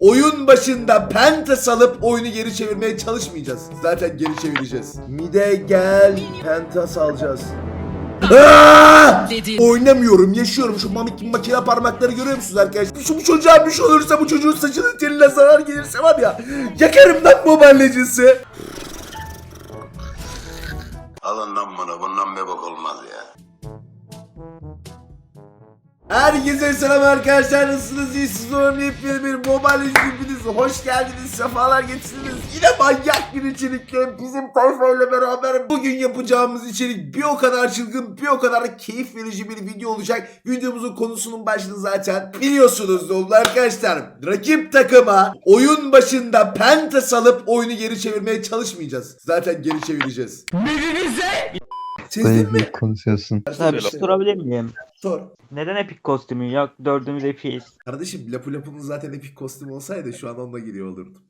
Oyun başında penta salıp oyunu geri çevirmeye çalışmayacağız. Zaten geri çevireceğiz. Mide gel penta salacağız. Aa! Oynamıyorum, yaşıyorum. Şu mamik makine parmakları görüyor musunuz arkadaşlar? Şu bu çocuğa bir şey olursa, bu çocuğun saçının teline zarar gelirse var ya. Yakarım lan Mobile Legends'ı. Alın lan bunu. Bundan bir bok olmaz ya. Herkese selam arkadaşlar nasılsınız? İyisiniz umarım yepyeni bir mobile hepiniz hoş geldiniz sefalar getirdiniz. Yine manyak bir içerikle bizim tayfayla beraber bugün yapacağımız içerik bir o kadar çılgın bir o kadar keyif verici bir video olacak. Videomuzun konusunun başlığı zaten biliyorsunuz oldu arkadaşlar. Rakip takıma oyun başında penta salıp oyunu geri çevirmeye çalışmayacağız. Zaten geri çevireceğiz. Siz değil Dayı mi? konuşuyorsun. Abi bir şey sorabilir miyim? Sor. Neden epik kostümü yok? Dördümüz epiyiz. Kardeşim Lapu Lapu'nun zaten epik kostüm olsaydı şu an onunla giriyor olurdum.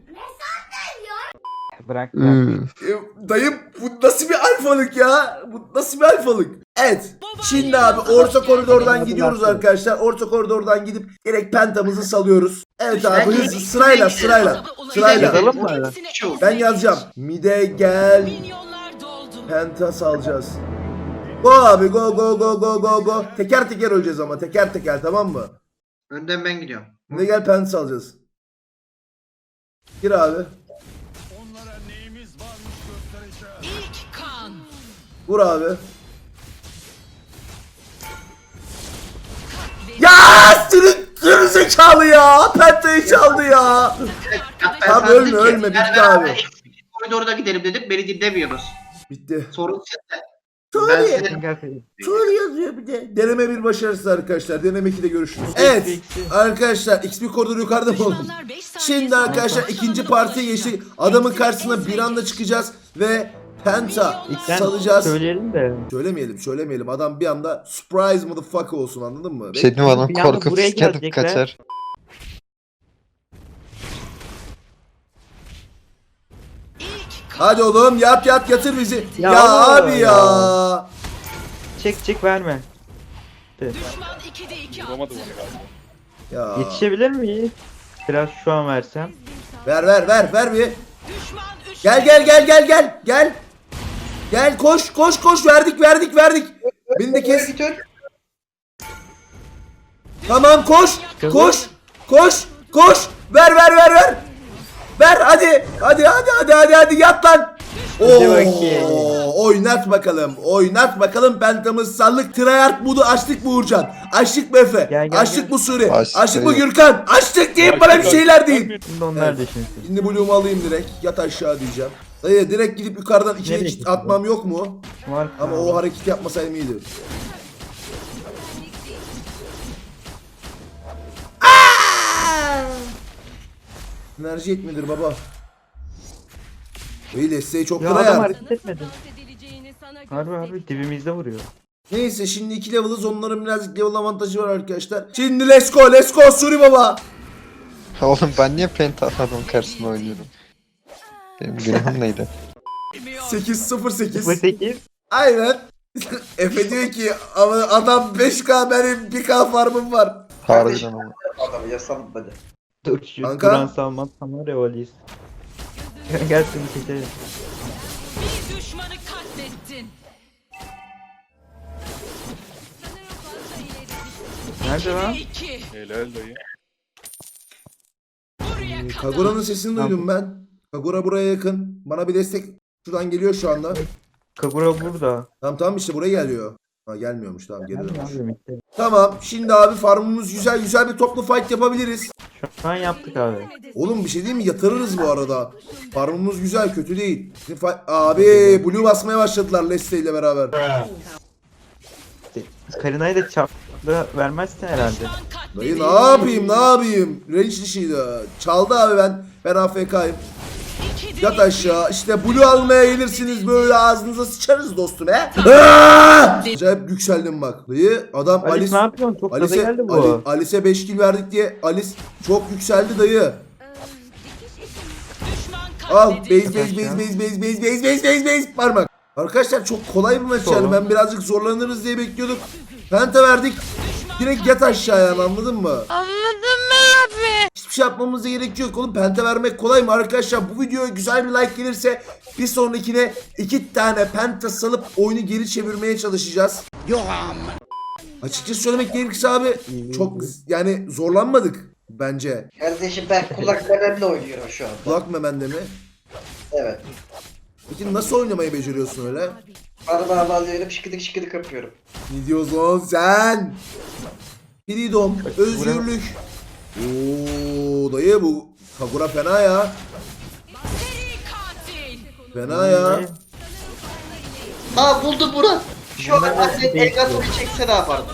Bırak bırak. Hmm. E, dayım bu nasıl bir alfalık ya? Bu nasıl bir alfalık? Evet. Şimdi abi orta koridordan gidiyoruz arkadaşlar. Orta koridordan gidip direkt pentamızı salıyoruz. Evet abi hızlı sırayla sırayla. Sırayla. Ben yazacağım. Mide gel penta salacağız. Go abi go go go go go go. Teker teker öleceğiz ama teker teker tamam mı? Önden ben gidiyorum. Mide gel penta salacağız. Gir abi. Vur abi. Ya senin geri zekalı ya. Pentayı çaldı ya. Ben Abi sana ölme, ölme, bitti ben- abi. ben Koridorda gidelim dedim beni dinlemiyorsunuz. Bitti. Sorun sende. Senin şöyle yazıyor bir de. Deneme bir başarısız arkadaşlar. Deneme 2'de görüşürüz. Evet. Arkadaşlar XP koridoru yukarıda mı oğlum? Şimdi arkadaşlar ikinci partiye geçtik. Adamın karşısına bir anda çıkacağız ve Penta İlkten salacağız. Söyleyelim de. Söylemeyelim söylemeyelim. Adam bir anda surprise motherfucker olsun anladın mı? Şey mi adam korkup gelecekler. kaçar. Hadi oğlum yat yat yatır bizi. Ya, Ya abi ya. ya. Çek çek verme. Ya. Yetişebilir miyiz? Biraz şu an versem. Ver ver ver ver bir. Gel gel gel gel gel gel. Gel koş koş koş verdik verdik verdik. Beni de kes. Tamam koş koş koş koş. Ver ver ver ver. Ver hadi hadi hadi hadi hadi hadi yat lan. Hadi bakayım. Oo, oynat bakalım. Oynat bakalım pentamız sallık. Tryhard modu açtık mı Uğurcan? Açtık mı Efe? Gel, gel, açtık gel. mı Suri? Açtık. Açtık mı Gürkan? Açtık diyeyim bana bir şeyler deyin. Şimdi onlar Evet. düşünsün. Şimdi Blue'umu alayım direkt. Yat aşağı diyeceğim. Dayı direkt gidip yukarıdan ikiye Nereye gidiyorsun? atmam yok mu? Var. Ama o hareketi yapmasaydım iyiydi. Enerji yetmiyordur baba. İyi desteği çok Ya kıra adam hareket etmedi. Harbi harbi dibimizde vuruyor. Neyse şimdi iki level'ız onların birazcık level avantajı var arkadaşlar. Şimdi let's go let's go Suri baba. Oğlum ben niye penta adamın karşısında oynuyorum? Benim günahım neydi? 8-0-8. 08. Aynen. Efe diyor ki ama adam 5k benim 1k farmım var. Harbiden ama. Adamı yasam hadi. Dur şu Kanka. Duran Salman Samara valiyiz. Gel seni keselim. Bir düşmanı katlettin. Nerede lan? İki. Helal dayı. Buraya kadar. Kagura'nın sesini duydum ben. Kagura buraya yakın. Bana bir destek şuradan geliyor şu anda. Kagura burada. Tamam tamam işte buraya geliyor. Ha gelmiyormuş tamam geliyormuş. Nerede abi bitti. Tamam şimdi abi farmımız güzel güzel bir toplu fight yapabiliriz. Şu an yaptık abi. Oğlum bir şey diyeyim mi yatırırız bu arada. Farmımız güzel kötü değil. Abi blue basmaya başladılar Leslie ile beraber. Karina'yı da çaplı vermezsin herhalde. Dayı ne yapayım ne yapayım? Range dışıydı. Çaldı abi ben. Ben AFK'yım. Yat aşağı. İşte blue almaya gelirsiniz böyle ağzınıza sıçarız dostum he. Acayip yükseldim bak. Dayı adam Alice, Alice ne yapıyorsun? Çok gaza Alice, geldi bu. Ali, Alice'e 5 kill verdik diye Alice çok yükseldi dayı. Düşman Al base base base base base base base base base base parmak. Arkadaşlar çok kolay bir maç yani. Tamam. Ben birazcık zorlanırız diye bekliyorduk. Penta verdik. Direkt yat aşağıya anladın mı? Anladın mı abi? Hiçbir şey yapmamıza gerek yok. Oğlum penta vermek kolay mı arkadaşlar? Bu videoya güzel bir like gelirse bir sonrakine iki tane penta salıp oyunu geri çevirmeye çalışacağız. Açıkçası söylemek gerekirse abi çok yani zorlanmadık bence. Kardeşim ben kulak mememle oynuyorum şu an. Kulak memende mi? Evet. Peki nasıl oynamayı beceriyorsun öyle? Parmağımı alıyorum şıkıdık şıkıdık yapıyorum. Ne diyorsun sen? Freedom, özgürlük. Oo dayı bu Kagura fena ya. Fena ya. Aa buldu Murat. Şu an değil. Elgas'ı çekse ne yapardı?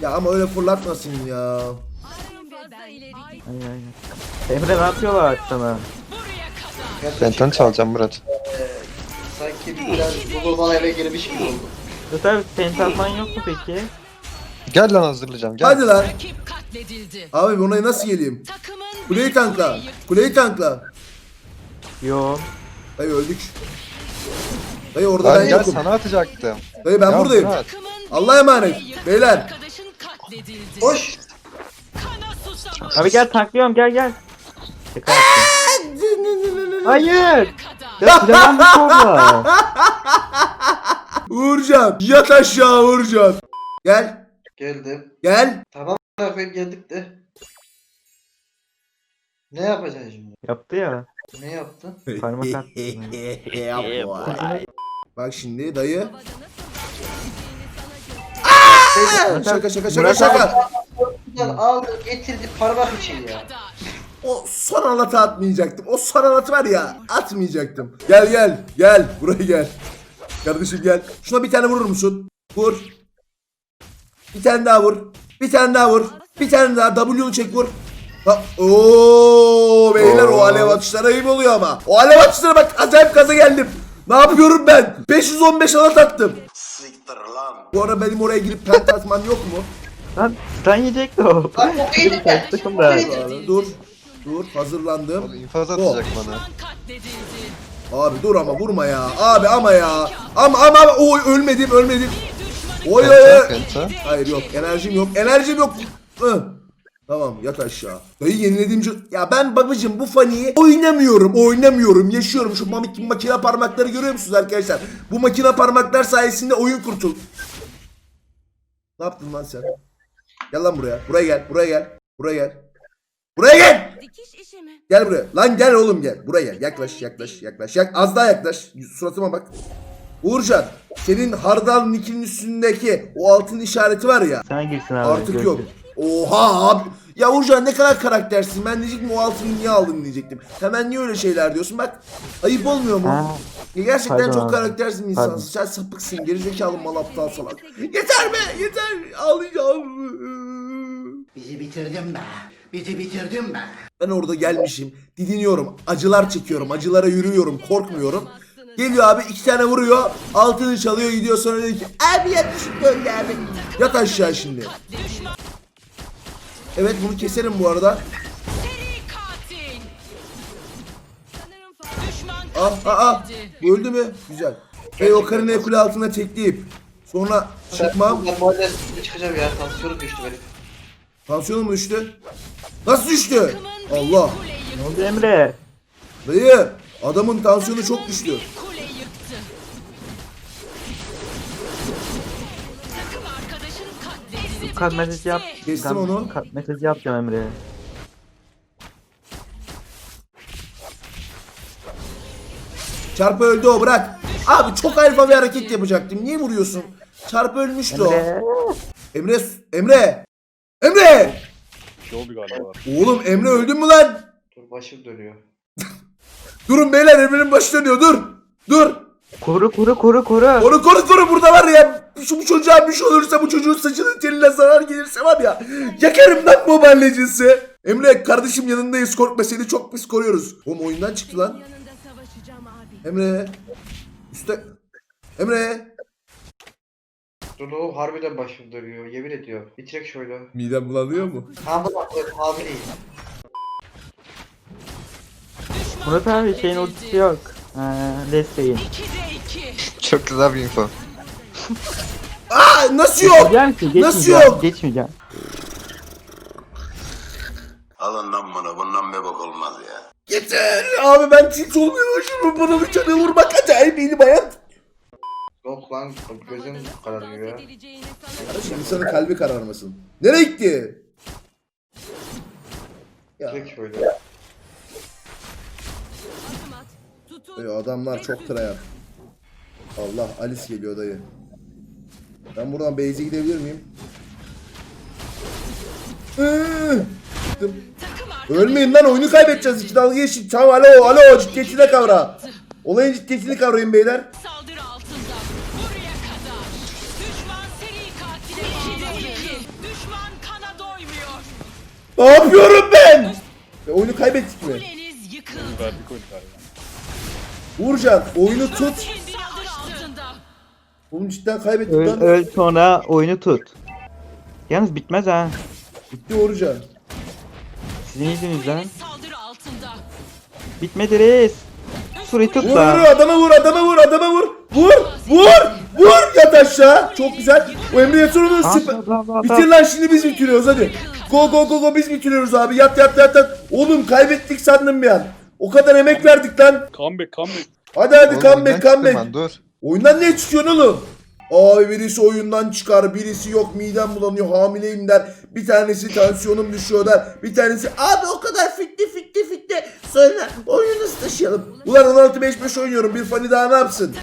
Ya ama öyle fırlatmasın ya. Aynen. Emre ne yapıyorlar sana? Pentanı çalacağım Murat. Sanki biraz bulurmalı eve girmiş gibi oldu. Zaten pentatman yok mu peki? Gel lan hazırlayacağım gel. Hadi lan. Katledildi. Abi buna nasıl geleyim? Takımın Kuleyi tankla. kuleyi tankla. Yo. Dayı öldük. Dayı orada Lan ben gel yokum. sana atacaktım. Dayı ben Ya buradayım. Murat. Allah'a emanet. Beyler. Hoş. Abi gel taklıyorum gel gel. Hayır. Ya silahlanmış orada. Uğurcan. Yat aşağı Uğurcan. Gel. Geldim. Gel. Tamam koyayım geldik de. Ne yapacaksın şimdi? Yaptı ya. Ne yaptın? Parmak attı. Yapma. Bak şimdi dayı. Şaka şaka şaka şaka. Buradan aldı getirdi parmak için ya. O son halatı atmayacaktım. O son halatı var ya atmayacaktım. Gel gel gel buraya gel. Kardeşim gel. Şuna bir tane vurur musun? Vur. Bir tane daha vur. Bir tane daha vur. Bir tane daha W'nu çek vur. Ha, Oo beyler o Oo. alev atışları ayıp oluyor ama. O alev atışlara bak acayip gaza geldim. Ne yapıyorum ben? 515 halat attım. Siktir lan. Bu ara benim oraya girip penta atmam yok mu? Lan sen yiyecekti o. Lan o da. Dur. Dur hazırlandım. Oğlum infaz atacak bana. Abi dur ama vurma ya. Abi ama ya. Ama ama ama oy ölmedim ölmedim. Oy oy oy. Penta. Hayır yok enerjim yok. Enerjim yok. Hı. Tamam yat aşağı. Dayı yenilediğim şu... Ya ben babacım bu faniyi oynamıyorum oynamıyorum yaşıyorum. Şu mami- makine parmakları görüyor musunuz arkadaşlar? Bu makine parmaklar sayesinde oyun kurtul. Ne yaptın lan sen? Gel lan buraya. Buraya gel. Buraya gel. Buraya gel. Buraya gel. Dikiş işi mi? Gel buraya. Lan gel oğlum gel. Buraya gel. Yaklaş yaklaş yaklaş. Yak az daha yaklaş. Suratıma bak. Uğurcan senin hardal nikinin üstündeki o altın işareti var ya. Sen girsin abi. Artık görüşürüz. yok. Oha abi. Ya Uğurcan ne kadar karaktersin. Ben diyecektim o altını niye aldın diyecektim. Hemen niye öyle şeyler diyorsun bak. Ayıp olmuyor mu? Ha. Ya gerçekten Pardon çok abi. karaktersin bir insansın. Sen sapıksın. Gerizekalı mal aptal salak. Yeter be yeter. Ağlayacağım. Bizi bitirdin be. Bizi bitirdin be. Ben orada gelmişim. Didiniyorum. Acılar çekiyorum. Acılara yürüyorum. Korkmuyor. Geliyor abi iki tane vuruyor. Altını çalıyor gidiyor sonra diyor ki abi yat şu gölge abi. Yat aşağı şimdi. Evet bunu keserim bu arada. Ah ah ah. öldü mü? Güzel. Hey o karını kule altına tekleyip sonra çıkmam. Ben bu halde çıkacağım ya. Tansiyonum düştü benim. Tansiyonum düştü. Nasıl düştü? Allah. Ne oldu Emre? Dayı adamın tansiyonu çok düştü. Katledildi. Kat mesajı yap. Kestim Kat- onu. Kat mesajı yapacağım Emre'ye. Çarpı öldü o bırak. Abi çok alfa bir hareket yapacaktım. Niye vuruyorsun? Çarpı ölmüştü o. Emre. Emre Emre. Emre. Oğlum Emre öldün mü lan? Dur başım dönüyor. Durun beyler Emre'nin başı dönüyor dur. Dur. Koru koru koru koru. Onu koru koru burada var ya. Şu bu çocuğa bir şey olursa bu çocuğun saçının teline zarar gelirse var ya. Yakarım lan Mobile Legends'ı. Emre kardeşim yanındayız korkma seni çok pis koruyoruz. Oğlum oyundan çıktı lan. Yanında savaşacağım abi. Emre. Üste. Emre. Dur o harbiden başım dönüyor. Yemin ediyorum. Bitirek şöyle. Midem bulanıyor mu? Hamile hamileyim. Düşman Murat abi şeyin ultisi yok. Ha, desteğin. 2'de 2. Çok güzel bir info. Aa nasıl yok? Geçmeyeceğim ki Nasıl geçmeyeceğim. yok? Geçmeyeceğim. Alın bundan bir bak olmaz ya. Yeter abi ben tilt olmaya başlıyorum. Bana bir tane vurmak acayip benim hayat. Yok lan gözüm kararıyor ya. İnsanın kalbi kararmasın. Nereye gitti? Ya, Direkt şöyle. Tutun. ya adamlar çok tryhard. Allah Alice geliyor dayı. Ben buradan base'e gidebilir miyim? Arkadaşı Ölmeyin lan oyunu kaybedeceğiz. İki dalga geçin. Tamam alo alo ciddiyetini kavra. Olayın ciddiyetini kavrayın beyler. saldırı altında. Buraya kadar. Düşman seri katile bağladı. Düşman kana doymuyor. Ne yapıyorum ben? E, oyunu kaybettik mi? Kuleniz yıkıldı. Uğurcan oyunu tut. Oğlum cidden kaybettik Öl, lan. öl sonra oyunu tut. Yalnız bitmez ha. Bitti Uğurcan. Sizin yüzünüzden. Saldırı altında. Bitmedi reis. Şurayı tut Vur vur adama vur adama vur adama vur. Vur vur vur yat aşağı. Çok güzel. O Emre Yatırım'ın Al, süper. al, al, al, Bitir lan şimdi biz bitiriyoruz hadi. Go go go go biz bitiriyoruz abi. Yat yat yat yat. Oğlum kaybettik sandım bir an. O kadar emek verdik lan. Comeback comeback. Hadi hadi Oğlum comeback oyundan çıktım comeback. ben, dur. Oyundan niye çıkıyorsun oğlum? Abi birisi oyundan çıkar, birisi yok midem bulanıyor, hamileyim der. Bir tanesi tansiyonum düşüyor der. Bir tanesi abi o kadar fitti fitti fitti. Sonra oyunu taşıyalım. Ulan 16-5-5 oynuyorum bir fani daha ne yapsın?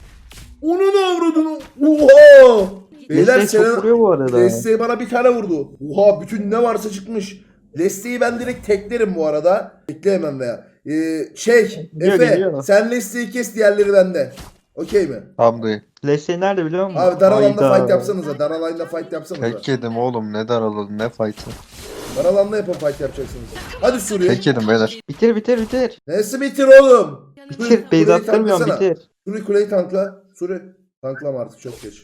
Onun avradını. Oha! Beyler Desteği çok senin vuruyor bu arada. Desteği bana bir tane vurdu. Oha bütün ne varsa çıkmış. Lesteği ben direkt teklerim bu arada. Tekleyemem veya. Ee, şey Geliyor, Efe geliyor. sen Lesteği kes diğerleri bende. Okey mi? Tamam dayı. Leslie nerede biliyor musun? Abi dar alanda Hayda. fight yapsanıza. Dar alanda fight yapsanıza. Tek yedim oğlum ne daraladı ne fight'ı. Dar alanda yapın fight yapacaksınız. Hadi Suriye. Tek yedim beyler. Bitir bitir bitir. Nasıl bitir oğlum? Bitir. Beyza attırmıyorum bitir. Suri kuleyi tankla. Suri. Tanklama artık çok geç.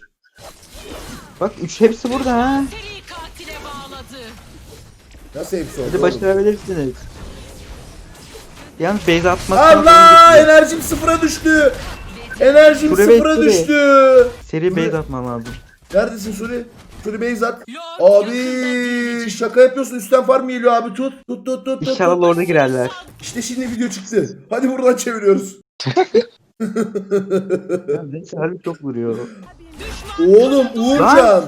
Bak üç hepsi burada ha. Seri katile bağladı. Nasıl hepsi oldu Hadi başarabilirsiniz. Yalnız Beyza atmak Allah enerjim sıfıra düştü. Enerjim Suri sıfıra Suri. düştü. Seri Beyza atman lazım. Neredesin Suri? Suri Beyzat. Lord Abi şaka yapıyorsun üstten farm geliyor abi tut. Tut tut tut tut. İnşallah orada girerler. İşte şimdi video çıktı. Hadi buradan çeviriyoruz. Neyse harbi çok vuruyor. Oğlum Uğurcan.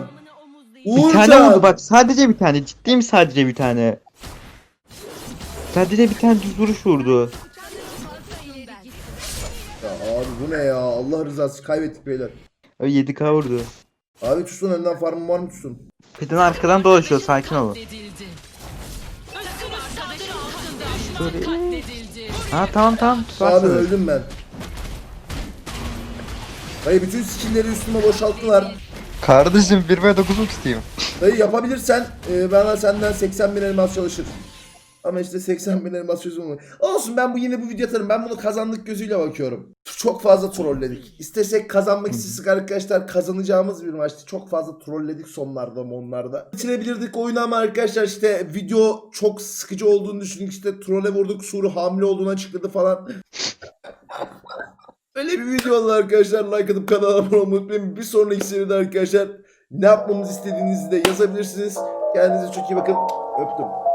Bir tane vurdu bak sadece bir tane. Ciddiyim sadece bir tane. Sadece bir tane düz vuruş vurdu. Bu ne ya? Allah rızası kaybettik beyler. Öyle 7k vurdu. Abi tutsun önden farmın var mı tutsun? Peden arkadan dolaşıyor sakin olun. Ha tamam tamam Abi tutarsınız. öldüm ben. Dayı bütün skillleri üstüme boşalttılar. Kardeşim 1 ve 9'u tutayım. Dayı yapabilirsen e, bana senden 80 bin elmas çalışır. Ama işte 80 bin elmas çözüm olmuyor. Olsun ben bu yine bu video atarım. Ben bunu kazandık gözüyle bakıyorum. Çok fazla trolledik. İstesek kazanmak istesek arkadaşlar kazanacağımız bir maçtı. Çok fazla trolledik sonlarda onlarda. Bitirebilirdik oyunu ama arkadaşlar işte video çok sıkıcı olduğunu düşündük. İşte trolle vurduk. Suru hamile olduğunu açıkladı falan. Öyle bir video oldu arkadaşlar. Like atıp kanala abone olmayı unutmayın. Bir sonraki seride arkadaşlar ne yapmamızı istediğinizi de yazabilirsiniz. Kendinize çok iyi bakın. Öptüm.